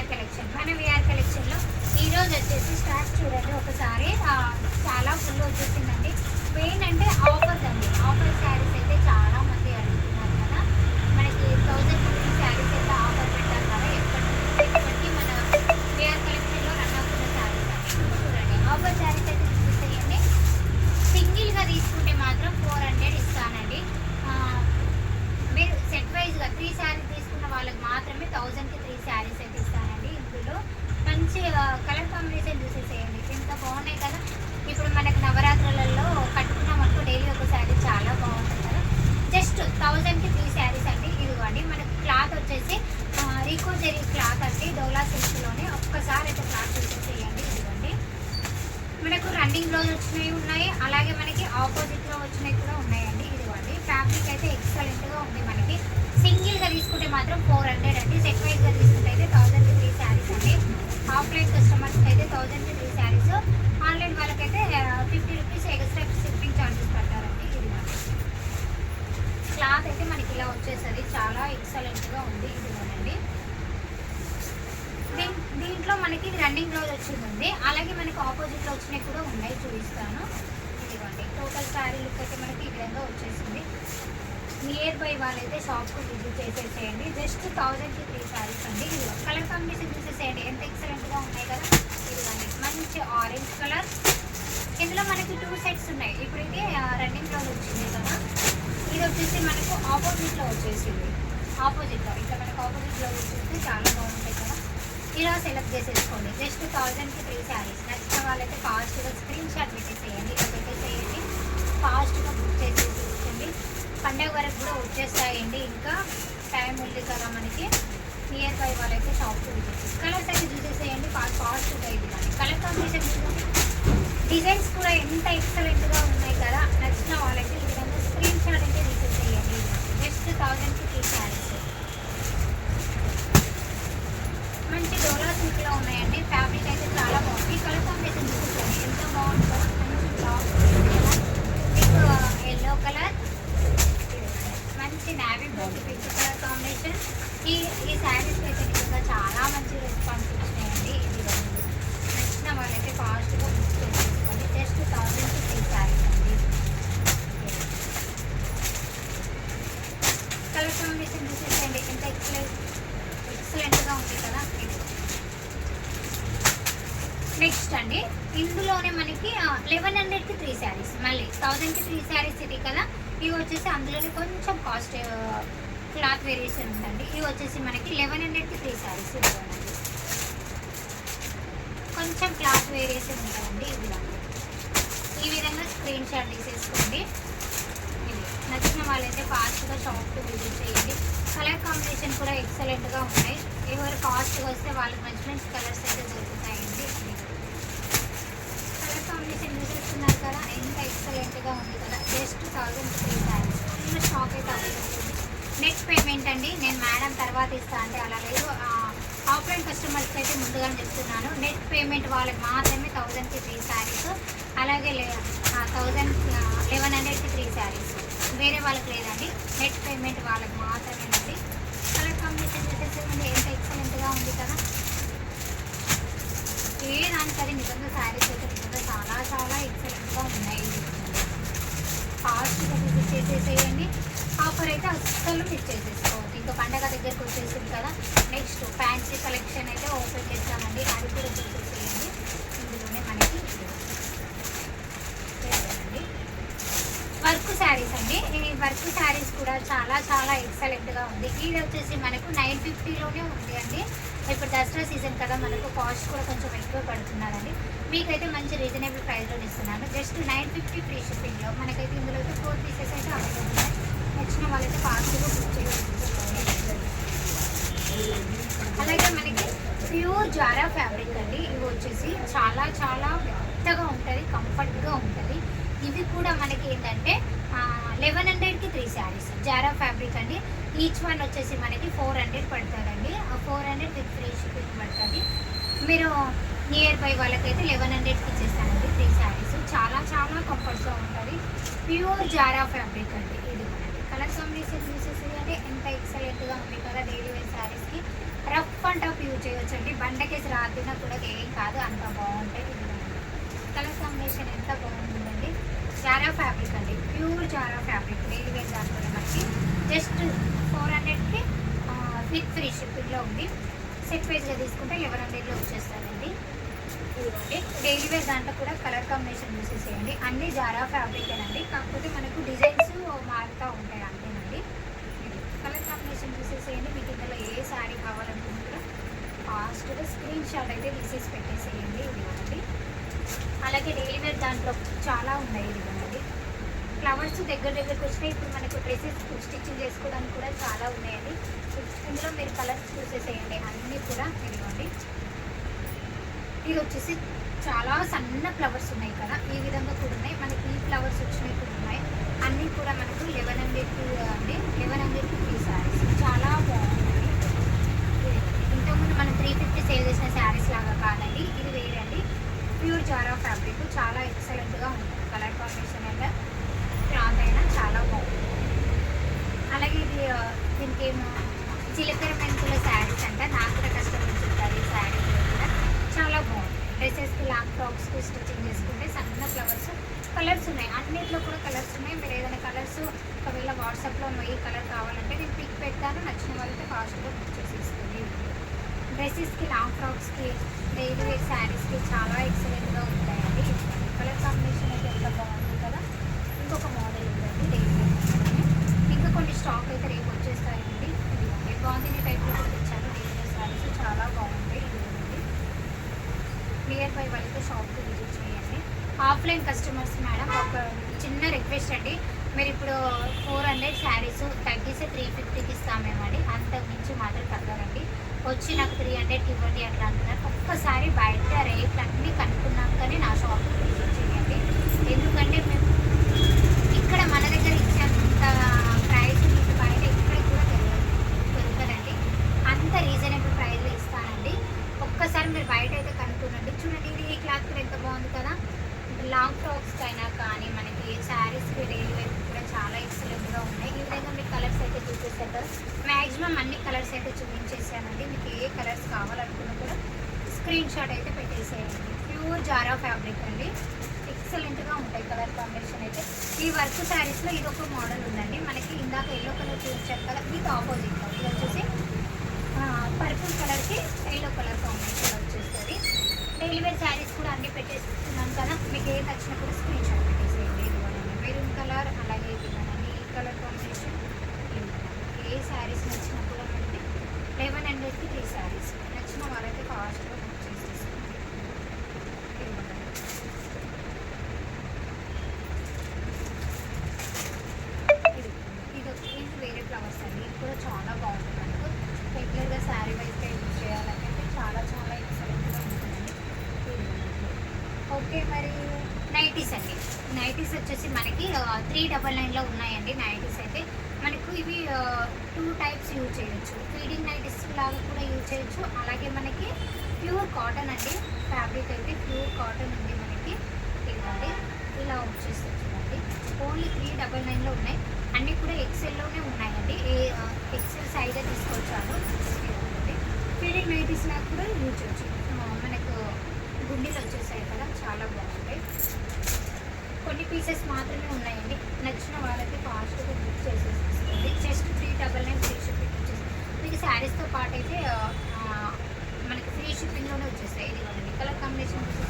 VR collection మన VR కలెక్షన్లో ఈరోజు వచ్చేసి స్టాక్ చూడండి ఒకసారి. చాలా ఫుల్ వచ్చేసిందండి. మెయిన్ అంటే ఆఫర్స్ అండి. ఆఫర్ శారీస్ అయితే చాలా మంది అడుగుతున్నారు కదా. మనకి థౌజండ్ ఫిఫ్టీ శారీస్ అయితే ఆఫర్ పెట్టారు కదా ఎప్పటి నుంచి ఇప్పటికీ మన విఆర్ కలెక్షన్లో రన్ అవుతున్న శారీస్ అండి చూడండి ఆఫర్ శారీస్ అయితే చూసేయండి సింగిల్గా తీసుకుంటే మాత్రం ఫోర్ హండ్రెడ్ ఇస్తానండి ఆ, మీరు సెట్ వైజ్గా త్రీ శారీస్ తీసుకున్న వాళ్ళకి మాత్రమే థౌజండ్కి త్రీ శారీస్ అయితే ఇస్తానండి ఇందులో మంచి కలర్ కాంబినేషన్ చూసేసేయండి ఎంత బాగున్నాయి కదా ఇప్పుడు మనకు నవరాత్రులలో కట్టుకున్నామనుకో డైలీ ఒక శారీ చాలా బాగుంటుంది కదా జస్ట్ థౌజండ్కి త్రీ శారీస్ అండి ఇదిగోండి మనకు క్లాత్ వచ్చేసి రీకో జెరీ క్లాత్ అండి డోలా సిల్క్లోనే ఒక్కసారి అయితే క్లాత్ చూసేసేయండి ఇదిగోండి మనకు రన్నింగ్ బ్లౌజ్ వచ్చినవి ఉన్నాయి అలాగే మనకి ఆపోజిట్లో వచ్చినవి కూడా ఉన్నాయండి ఇదిగోండి. ఫ్యాబ్రిక్ అయితే ఎక్సలెంట్గా ఉంది మనకి. సింగిల్గా తీసుకుంటే మాత్రం ఫోర్ హండ్రెడ్ అండి. సెట్ వైజ్గా తీసుకుంటే అయితే థౌసండ్ త్రీ శారీస్ అండి. ఆఫ్లైన్ కస్టమర్స్ అయితే థౌసండ్ త్రీ శారీస్ ఆన్లైన్ వాళ్ళకైతే fifty rupees extra shipping charges పడతారండి ఇది క్లాత్ అయితే మనకి ఇలా వచ్చేసరి చాలా ఎక్సలెంట్గా ఉంది ఇదిగోనండి. దీంట్లో మనకి రన్నింగ్ బ్లౌజ్ వచ్చింది అలాగే మనకి ఆపోజిట్లో వచ్చినవి కూడా ఉన్నాయి చూపిస్తాను. టోటల్ శారీ లుక్ అయితే మనకి ఈ విధంగా వచ్చేసింది. నియర్ బై వాళ్ళైతే షాప్కి విజిట్ చేసేసేయండి. జస్ట్ థౌజండ్కి త్రీ శారీస్ అండి. కలర్ కాంబినేషన్ చూసేసేయండి. ఎంత ఎక్సలెంట్గా ఉన్నాయి కదా? ఇదిగోండి. మంచి ఆరెంజ్ కలర్ ఇందులో మనకి టూ సెట్స్ ఉన్నాయి. ఇప్పుడు ఇది రన్నింగ్ బ్లౌజ్ వచ్చింది కదా? ఇది వచ్చేసి మనకు ఆపోజిట్లో వచ్చేసింది. ఆపోజిట్లో ఇట్లా మనకు ఆపోజిట్లో వచ్చేసి చాలా బాగుంటాయి కదా? ఇలా సెలెక్ట్ చేసేసుకోండి. జస్ట్ థౌజండ్కి త్రీ శారీస్ నచ్చిన వాళ్ళైతే ఫాస్ట్గా స్క్రీన్ షాట్ పెట్టేసేయండి. ఇలా పెట్టేసేయండి. ఫాస్ట్గా బుక్ చేసేసేయండి పండగ వరకు కూడా వచ్చేస్తాయండి. ఇంకా టైం ఉంది కదా మనకి. నియర్ బై వాళ్ళైతే షాప్కి కలర్స్ అయితే చూసేసేయండి. ఫాస్ట్ ఫాస్ట్గా ఇది కానీ. కలర్ కాంబినేషన్ చూడండి. డిజైన్స్ కూడా ఎంత ఎక్సలెంట్గా ఉన్నాయి కదా. నచ్చిన వాళ్ళైతే ఈ విధంగా స్క్రీన్ షాట్ అయితే తీసేసేయండి. జస్ట్ థౌజండ్కి త్రీ శారీస్ మంచి డోలా సిల్క్లో ఉన్నాయండి. ఫ్యాబ్రిక్ అయితే చాలా బాగుంది. కలర్ కాంబినేషన్ చూసుకోండి ఎంత బాగుందో మంచి బ్లాక్ మీకు ఎల్లో కలర్ మంచి navy blue pink colour combination ఈ ఈ శారీస్కి అయితే నిజంగా చాలా మంచి రెస్పాన్స్ వచ్చినాయండి ఇది నచ్చిన వాళ్ళైతే ఫాస్ట్గా బుక్ చేసేసుకోండి జస్ట్ థౌజండ్ త్రీ శారీస్ అండి కలర్ కాంబినేషన్ చూసేసేయండి ఎంత ఎక్సలెంట్ ఎక్సలెంట్గా ఉంది కదా ఇది అండి ఇందులోనే మనకి లెవెన్ హండ్రెడ్కి త్రీ శారీస్ మళ్ళీ థౌజండ్కి త్రీ శారీస్ ఇది కదా. ఇవి వచ్చేసి అందులోనే కొంచెం కాస్ట్ క్లాత్ వేరియేషన్ ఉందండి. ఇవి వచ్చేసి మనకి లెవెన్ హండ్రెడ్కి త్రీ శారీస్ ఇవ్వండి కొంచెం క్లాత్ వేరియేషన్ ఉంటుందండి ఇది ఈ విధంగా స్క్రీన్ షాట్ తీసేసుకోండి. ఇది నచ్చిన వాళ్ళైతే ఫాస్ట్గా షాప్కి విజిట్ చేయండి. కలర్ కాంబినేషన్ కూడా ఎక్సలెంట్గా ఉన్నాయి. ఎవరు కాస్ట్గా వస్తే వాళ్ళకి మంచి మంచి కలర్స్ అయితే దొరుకుతాయండి. కలర్ కాంబినేషన్ కదా ఎంత ఎక్సలెంట్గా ఉంది కదా. Just thousand three saris full stock అయితే అవైలబుల్ నెక్స్ట్ పేమెంట్ అండి నేను మేడం తర్వాత ఇస్తా అంటే అలా లేదు. ఆఫ్లైన్ కస్టమర్స్కి అయితే ముందుగానే చెప్తున్నాను. నెట్ పేమెంట్ వాళ్ళకి మాత్రమే థౌజండ్కి త్రీ శారీస్ అలాగే థౌజండ్ లెవెన్ హండ్రెడ్కి త్రీ శారీస్ వేరే వాళ్ళకి లేదండి. నెట్ పేమెంట్ వాళ్ళకి మాత్రమేనండి కలర్ కాంబినేషన్ చూసేసేమండి ఎంత ఎక్సలెంట్గా ఉంది కదా. ఏ దానికది నిజంగా శారీస్ అయితే చాలా చాలా ఎక్సలెంట్గా ఉన్నాయి ఫాస్ట్గా విజిట్ చేసేసేయండి. ఆఫర్ అయితే అస్సలు మిస్ చేసేసుకోవద్దు. ఇంకా పండగ దగ్గరకు వచ్చేసింది కదా నెక్స్ట్ ఫ్యాన్సీ కలెక్షన్ అయితే ఓపెన్ చేస్తామండి. అది కూడా చూసేసేయండి. ఇందులోనే మనకి వర్క్ శారీస్ అండి. ఈ వర్క్ శారీస్ కూడా చాలా చాలా ఎక్సలెంట్గా ఉంది. ఇది వచ్చేసి మనకు నైన్ ఫిఫ్టీలోనే ఉంది అండి. ఇప్పుడు దసరా సీజన్ కదా మనకు కాస్ట్ కూడా కొంచెం ఎక్కువ పడుతున్నారండి. మీకైతే మంచి రీజనబుల్ ప్రైస్లో ఇస్తున్నాను. జస్ట్ నైన్ ఫిఫ్టీ ఫ్రీ షిప్పింగ్లో మనకైతే ఇందులో అయితే ఫోర్ పీసెస్ అయితే అవైలబుల్ ఉన్నాయి. నచ్చిన వాళ్ళైతే ఫాస్ట్గా బుక్ చేయాలి అలాగే మనకి ప్యూర్ జారా ఫ్యాబ్రిక్ అండి. ఇవి వచ్చేసి చాలా చాలా మెత్తగా ఉంటుంది కంఫర్ట్గా ఉంటుంది. ఇవి కూడా మనకి ఏంటంటే లెవెన్ హండ్రెడ్కి త్రీ శారీస్ జారా ఫ్యాబ్రిక్ అండి. ఈచ్ వన్ వచ్చేసి మనకి ఫోర్ హండ్రెడ్ పడుతుందండి. ఆ four hundred with free shipping పడుతుంది. మీరు నియర్ బై వాళ్ళకైతే లెవెన్ హండ్రెడ్కి ఇచ్చేస్తానండి త్రీ శారీస్ చాలా చాలా కంఫర్ట్గా ఉంటుంది. ప్యూర్ జారా ఫ్యాబ్రిక్ అండి ఇది మనకి కలర్ కాంబినేషన్ చూసేసి అంటే ఎంత ఎక్సలెంట్గా ఉంది కదా డైలీ వేర్ శారీస్కి రఫ్ అండ్ టఫ్ యూజ్ చేయొచ్చు అండి. బండకేసి రాదినా కూడా ఏం కాదు అంత బాగుంటాయి కలర్ కాంబినేషన్ ఎంత బాగుంటుందండి? జారా ఫ్యాబ్రిక్ అండి. Pure Zara fabric daily wear దాంట్లో మనకి. జస్ట్ ఫోర్ హండ్రెడ్కి విత్ ఫ్రీ షిప్పింగ్లో ఉంది. సెట్ వైజ్గా తీసుకుంటే లెవెన్ హండ్రెడ్లో వచ్చేస్తారండి. ఇదిగోండి. డైలీ వేర్ దాంట్లో కూడా కలర్ కాంబినేషన్ చూసేసేయండి అన్ని జారా ఫ్యాబ్రిక్ అండి కాకపోతే మనకు డిజైన్స్ మారుతూ ఉంటాయి అంతేనండి. కలర్ కాంబినేషన్ చూసేసేయండి మీకు ఇందులో ఏ శారీ కావాలనుకుంటే కూడా ఫాస్ట్గా స్క్రీన్ షాట్ అయితే తీసేసి పెట్టేసేయండి. ఇదిగోండి. అలాగే డైలీ వేర్ దాంట్లో చాలా ఉన్నాయి ఇదిగోండి. ఫ్లవర్స్ దగ్గర దగ్గరకు వచ్చినాయి ఇప్పుడు మనకు డ్రెస్సెస్ స్టిచ్చింగ్ చేసుకోవడానికి కూడా చాలా ఉన్నాయండి. ఇందులో మీరు కలర్స్ చూసేసేయండి అన్నీ కూడా ఇదిగోండి. ఇది వచ్చేసి చాలా సన్న ఫ్లవర్స్ ఉన్నాయి కదా. ఈ విధంగా కూడా ఉన్నాయి. మనకి ఈ ఫ్లవర్స్ వచ్చినవి కూడా ఉన్నాయి. అన్నీ కూడా మనకు లెవెన్ హండ్రెడ్ అండి లెవెన్ హండ్రెడ్ త్రీ శారీస్ చాలా బాగుంది ఇంతకుముందు మనం త్రీ ఫిఫ్టీ సేల్ చేసిన శారీస్ లాగా కాదండి. ఇది వేరండి. Pure Zara fabric. చాలా ఎక్సలెంట్గా ఉంటుంది. కలర్ కాంబినేషన్ అయితే క్లాత్ అయినా చాలా బాగుంది అలాగే ఇది ఆ, ఏమో జీలకర్ర మెంతుల శారీస్ అంట. నాకు కూడా కస్టమర్ చెప్పారు ఈ శారీ కూడా. చాలా బాగుంది. డ్రెస్సెస్కి లాంగ్ ఫ్రాక్స్కి స్టిచ్చింగ్ చేసుకుంటే సన్న ఫ్లవర్స్ కలర్స్ ఉన్నాయి. అన్నిట్లో కూడా కలర్స్ ఉన్నాయి. మీరు ఏదైనా కలర్స్ ఒకవేళ వాట్సాప్లో ఈ కలర్ కావాలంటే నేను పిక్ పెడతాను. నచ్చిన వాళ్ళకి ఫాస్ట్గా బుక్ చేసేస్తుంది డ్రెస్సెస్కి లాంగ్ ఫ్రాక్స్కి డైలీ వేర్ శారీస్కి చాలా ఎక్సలెంట్గా ఉంటాయండి. కలర్ కాంబినేషన్ అయితే ఎంత బాగుంది కదా. ఇంకొక మోడల్ ఉందండి డైలీ ఇంకా స్టాక్ అయితే రేపు వచ్చేస్తాయండి. ఇదిగోండి బాగుంది టైప్లో కూడా తెచ్చాను డైలీ వేర్ శారీస్ చాలా బాగుంటాయి. ఇదిగోండి నియర్ బై వాళ్ళతో షాప్కి విజిట్ చేయండి. ఆఫ్లైన్ కస్టమర్స్ మేడం ఒక చిన్న రిక్వెస్ట్ అండి. మీరు ఇప్పుడు ఫోర్ హండ్రెడ్ శారీస్ తగ్గిస్తే త్రీ ఫిఫ్టీకి ఇస్తామేమండి అంతకు మించి మాత్రం తగ్గరండి వచ్చి నాకు త్రీ హండ్రెడ్కి ఇవ్వండి అట్లా అంటున్నారు. ఒక్కసారి బయట రేట్లు అన్నీ కనుక్కున్నాకనే నా షాప్కి విజిట్ చేయండి. ఎందుకంటే మేము ఇక్కడ మన దగ్గర ఇచ్చేంత ప్రైస్ మీకు బయట ఎక్కడ కూడా తెలియదు దొరకదండి అంత రీజనబుల్ ప్రైస్లో ఇస్తానండి ఒక్కసారి మీరు బయట అయితే కనుక్కోనండి చూడండి ఇది ఈ క్లాత్ కూడా ఎంత బాగుంది కదా. లాంగ్ ఫ్రాక్స్ అయినా కానీ మనకి శారీస్ డైలీ కూడా చాలా ఎక్సలెంట్గా ఉన్నాయి. ఈ విధంగా మీకు కలర్స్ అయితే చూపిస్తారు కదా మ్యాక్సిమం అన్ని కలర్స్ అయితే చూపించేసానండి మీకు ఏ కలర్స్ కావాలనుకున్నా కూడా స్క్రీన్ షాట్ అయితే పెట్టేసేయండి. ప్యూర్ జారా ఫ్యాబ్రిక్ అండి. ఎక్సలెంట్గా ఉంటాయి కలర్ కాంబినేషన్ అయితే. ఈ వర్క్ శారీస్లో ఇది ఒక మోడల్ ఉందండి. మనకి ఇందాక ఎల్లో కలర్ చూపించారు కదా ఇది ఆపోజిట్ ఇది వచ్చేసి పర్పుల్ కలర్కి ఎల్లో కలర్ కాంబినేషన్ వచ్చేస్తుంది. డైలీ వేర్ శారీస్ కూడా అన్ని పెట్టేస్తున్నాను కదా మీకు ఏది నచ్చినా కూడా స్క్రీన్ షాట్ పెట్టేసేయండి. మెరూన్ కలర్ అలాగే ఇదిగోనండి ఈ కలర్ కాంబినేషన్ ఏ శారీస్ నచ్చినా కూడా మనకి లెవెన్ హండ్రెడ్కి త్రీ శారీస్ నచ్చిన వాళ్ళైతే ఫాస్ట్గా బుక్ చేసేసుకోండి. ఇది ఇది వచ్చి ఇది వేరే ఫ్లవర్స్ అండి. ఇది కూడా చాలా బాగుంటుంది. వైజ్గా యూజ్ చేయాలంటే చాలా చాలా ఎక్సలెంట్గా ఉంటుంది. ఓకే మరి నైటీస్ అండి. నైటీస్ వచ్చేసి మనకి త్రీ డబల్ నైన్లో ఉన్నాయండి నైటీస్ అయితే. మనకు ఇవి టూ టైప్స్ యూజ్ చేయొచ్చు. ఫీడింగ్ నైటీస్ లాగా కూడా యూజ్ చేయొచ్చు. అలాగే మనకి ప్యూర్ కాటన్ అండి. ఫ్యాబ్రిక్ అయితే ప్యూర్ కాటన్ ఉంది మనకి. ఇవ్వండి ఇలా వచ్చేస్తుంది చూడండి ఓన్లీ త్రీ డబల్ నైన్లో ఉన్నాయి. అన్నీ కూడా ఎక్సెల్లోనే ఉన్నాయండి. ఏ ఎక్సెల్ సైజే తీసుకొచ్చాను ఇదిగోండి నైటీస్ కూడా యూజ్ చేయొచ్చు. మనకు గుండీలు వచ్చేసాయి కదా చాలా బాగుంటాయి. కొన్ని పీసెస్ మాత్రమే ఉన్నాయండి. నచ్చిన వాళ్ళకి ఫాస్ట్గా బుక్ చేసేసుకోండి. Just three double nine free shipping వచ్చేసి మీకు శారీస్తో పాటు అయితే మనకి ఫ్రీ షిప్పింగ్లోనే వచ్చేస్తాయి. ఇది కదండి కలర్ కాంబినేషన్ వచ్చేసి